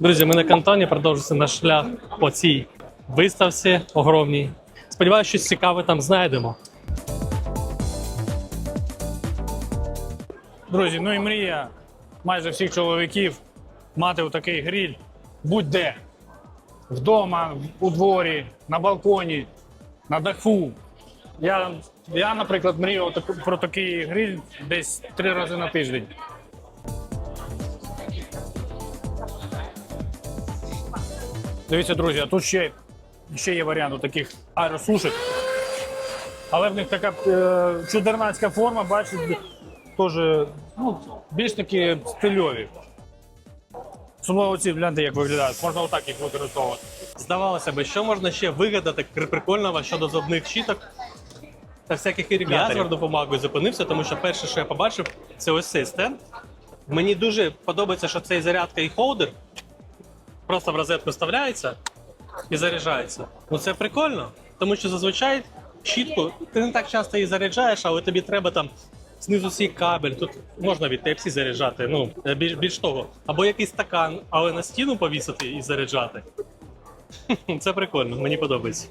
Друзі, ми на кантоні продовжується наш шлях по цій виставці огромній. Сподіваюся, щось цікаве там знайдемо. Друзі, ну і мрія майже всіх чоловіків мати отакий гриль будь-де. Вдома, у дворі, на балконі, на даху. Я, я наприклад, мрію про такий гриль десь три рази на тиждень. Дивіться, друзі, а тут ще, ще є варіант у таких аеросушек. Але в них така е, чудернацька форма, бачите, теж ну, більш такі стильові. Особливо ці гляньте, як виглядають. Можна отак їх використовувати. Здавалося б, що можна ще вигадати прикольного щодо зубних щіток та всяких іригаторів. Я звернув увагу і зупинився, тому що перше, що я побачив, це ось цей стенд. Мені дуже подобається, що цей зарядка і холдер просто в розетку вставляється і заряджається. Ну це прикольно, тому що зазвичай щітку ти не так часто її заряджаєш, але тобі треба там знизу свій кабель. Тут можна від Type-C заряджати. Ну е, більш, більш того, або якийсь стакан, але на стіну повісити і заряджати. Це прикольно, мені подобається.